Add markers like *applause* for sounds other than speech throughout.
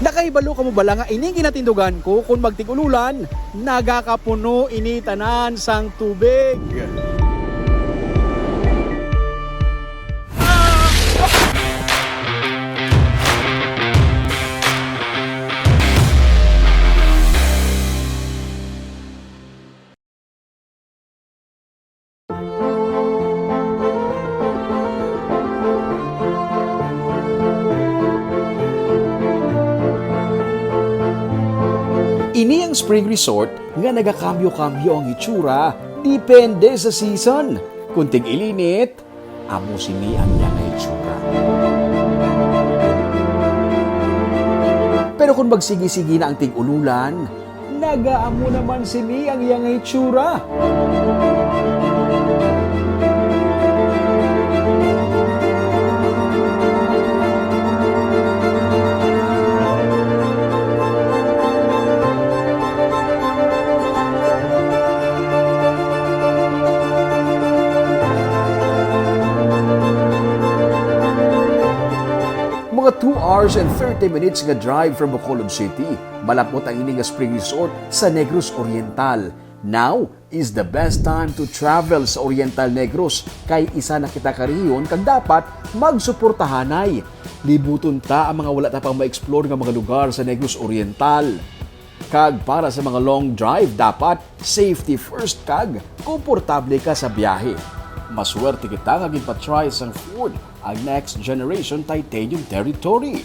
Nakaibalo ka mo bala nga ining ginatindugan ko kung magtigululan, nagakapuno initanan sang tubig. Spring resort nga nagakambyo-kambyo ang itsura depende sa season. Kunting ilinit, amo sini ang iyang itsura. Pero kung magsigi-sigi na ang tig-ululan, nagaamo naman sini ang iyang itsura. Hours and 30 minutes nga drive from Bacolod City, malapot ang ini nga spring resort sa Negros Oriental. Now is the best time to travel sa Oriental Negros kay isa na kita kariyon kag dapat magsuportahanay. Libuton ta ang mga wala ta pang ma-explore nga mga lugar sa Negros Oriental. Kag para sa mga long drive, dapat safety first kag komportable ka sa biyahe. Maswerte kita nga ginpa-try sang Ford ang next generation titanium territory.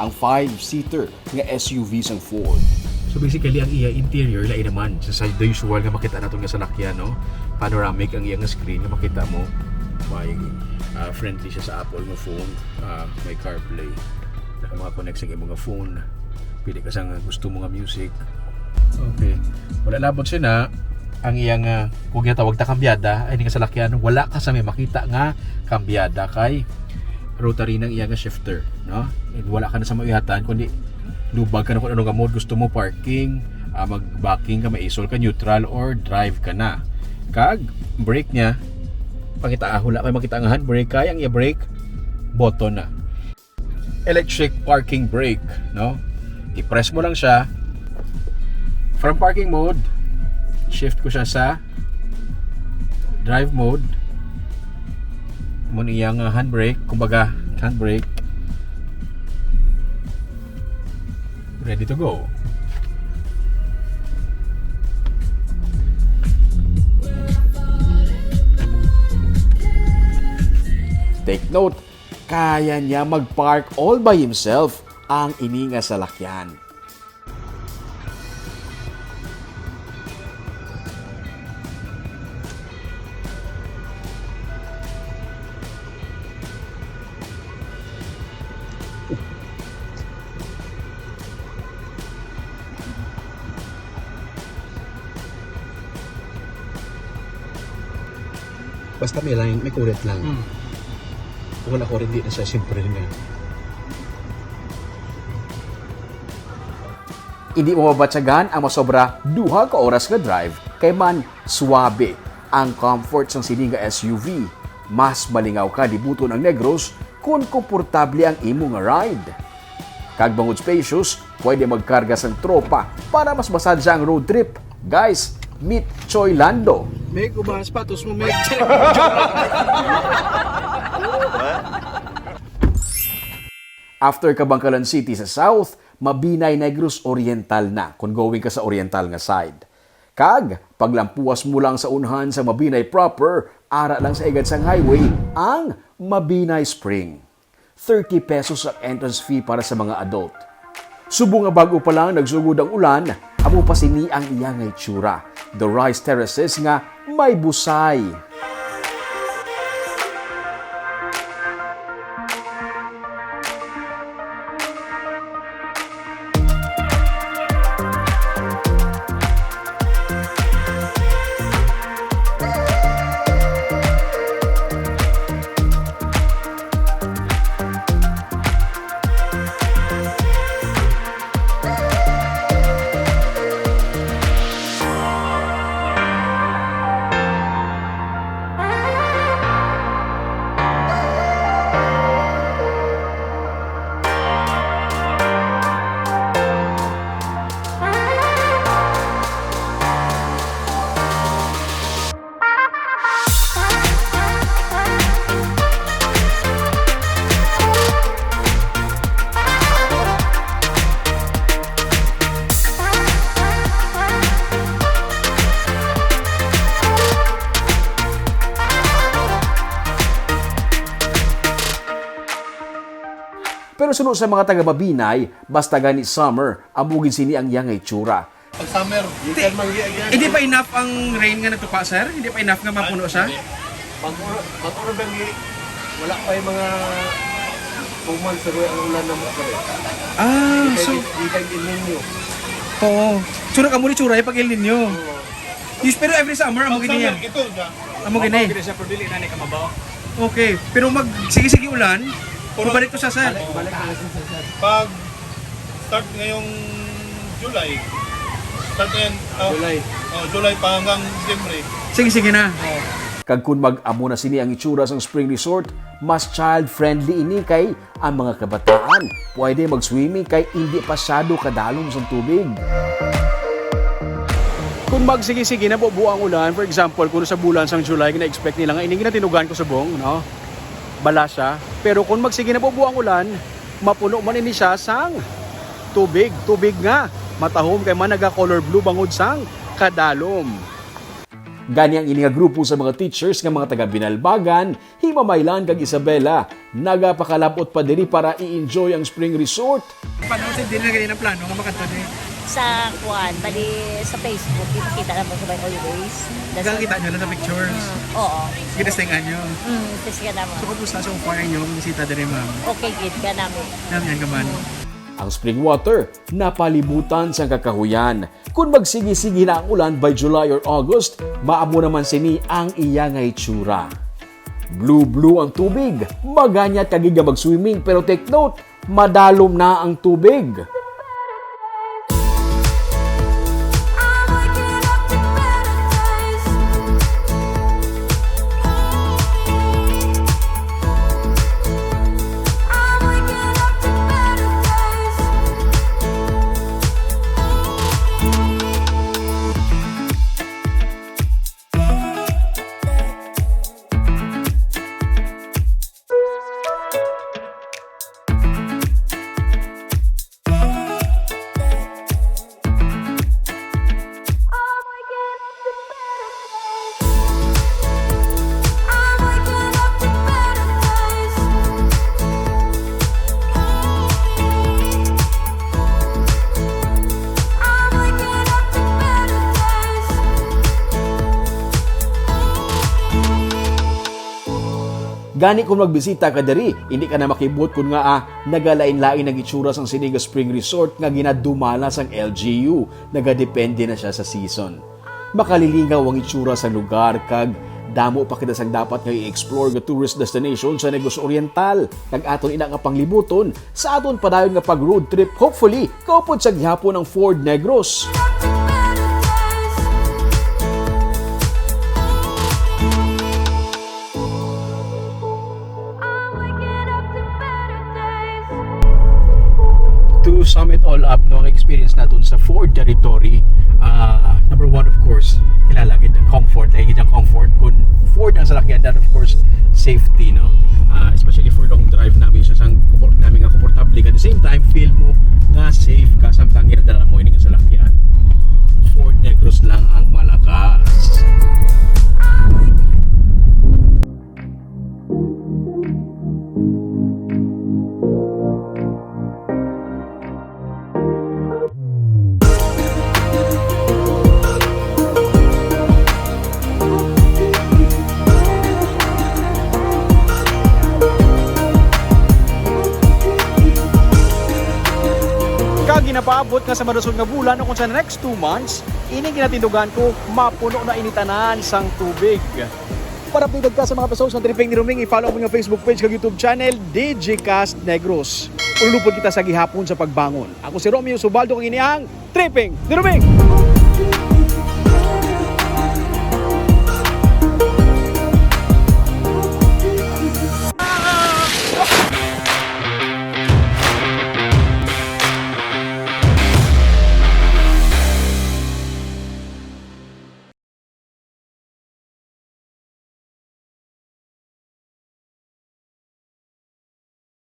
Ang 5-seater nga SUV sang Ford. So basically ang iya interior lain naman sa sa the usual nga makita nato nga salakyan no. Panoramic ang iya nga screen nga makita mo may ah, friendly siya sa Apple nga phone, ah, may CarPlay. Naka mga connect sa imong phone. Pili ka sa gusto mo nga music. Okay. Wala labot siya na ang iyang uh, kung tawag ta kambyada ay nga salakyan wala ka sa may makita nga kambyada kay rotary ng iyang nga shifter no? And wala ka na sa mauyatan kundi lubag ka na kung ano nga mode gusto mo parking ah, mag-backing ka maisol ka neutral or drive ka na. Kag brake niya pakita ah, wala kay makita nga handbrake kay ang iya brake button na. Electric parking brake no? I-press mo lang siya. From parking mode shift ko siya sa drive mode. Mo iyang uh, handbrake. Kumbaga handbrake. Ready to go. Take note, kaya niya mag-park all by himself ang ininga sa lakyan. Basta may line may kulit lang kung wala kulit di na siya siyempre nga Hindi mo mabatsagan ang masobra duha ka oras nga drive kay man suwabe ang comfort sang sininga SUV. Mas malingaw ka libuton ang Negros kung komportable ang imo nga ride. Kag bangod spacious, pwede magkarga sang tropa para mas masadya ang road trip. Guys, meet Choi Lando. Meg, ubah sapatos mo, Meg. *laughs* After Kabangkalan City sa south, Mabinay Negros Oriental na kung going ka sa oriental nga side. Kag, paglampuas mo lang sa unhan sa Mabinay proper, ara lang sa igad sang highway, ang Mabinay Spring. 30 pesos ang entrance fee para sa mga adult. Subo nga bago pa lang nagsugod ang ulan, amo pa sini ang iyang itsura. The rice terraces nga may busay. Pero sunod sa mga taga-Babinay, basta gani summer, amugin sini ang iyang itsura. Pag summer, you can. Hindi pa enough ang rain nga natupa, sir? Hindi pa enough nga mapuno siya? Pag pag uro bangi, wala pa yung mga months ago ang ulan na rin. Ah, so, Di kang ninyo. oo. Suro ka muli tsura pag El Nino. Yes, pero every summer, amo gini yan. ito na. Amo gini. siya pero dili na. Okay, pero mag sige-sige ulan, pabalik to sa sir. pag start ngayong July, start ngayon, uh, July. oh, July pa hanggang December. Sige-sige na. Kag kung mag-amo na sini ang itsura sa spring resort, mas child-friendly ini kay ang mga kabataan. Pwede mag-swimming kay hindi pasyado kadalom sa tubig. Kung magsige-sige na po buang ulan, for example, kung sa bulan sang July, kina-expect nila nga, ini tinugan ko sa bong, no? Bala siya. Pero kung magsige na po buang ulan, mapuno man ini siya sang tubig. Tubig nga. Matahom kay man naga-color blue bangod sang kadalom. Gani ang ininga grupo sa mga teachers nga mga taga Binalbagan, Himamaylan kag Isabela, nagapakalapot pa diri para i-enjoy ang spring resort. Paano sa din na ang plano nga makanta? Sa kuan, bali sa Facebook, lang mo sa by always. Hanggang kita nyo lang sa pictures. Oo. Ginastingan nyo. Mm, kasi ka naman. So, kumusta sa far nyo? Bisita din ma'am. Okay, gid ka namin. Namin yan kaman. Ang spring water, napalibutan sa kakahuyan. Kung magsigi-sigi na ang ulan by July or August, maamo naman sini ang iya nga itsura. Blue-blue ang tubig, maganyat kagiga mag-swimming pero take note, madalom na ang tubig. Gani kung magbisita ka diri, hindi ka na makibot kung nga ah, nagalain-lain ang itsura sang Siniga Spring Resort nga ginadumala sang LGU. Nagadepende na siya sa season. Makalilingaw ang itsura sa lugar kag damo pa kita sang dapat nga i-explore nga tourist destination sa Negros Oriental. Kag aton ina nga panglibuton sa aton padayon nga pag road trip hopefully kaupod sa gihapon ng Ford Negros. I'm sum it all up, no, ang experience natin sa Ford territory, ah, number one, of course, kilala gid ang comfort, gid ang comfort. Kung Ford ang salakyan, then of course, safety, no? Ah, Ginapaabot nga sa madusog nga bulan o kung sa next 2 months, ini ginatindugan ko mapuno na initanan sang tubig. Para updated ka sa mga episodes ng Tripping ni Ruming, i-follow mo yung Facebook page kag YouTube channel, DJcast Negros. Ulupod kita sa gihapon sa pagbangon. Ako si Romeo Subaldo, kang iniang Tripping ni Ruming!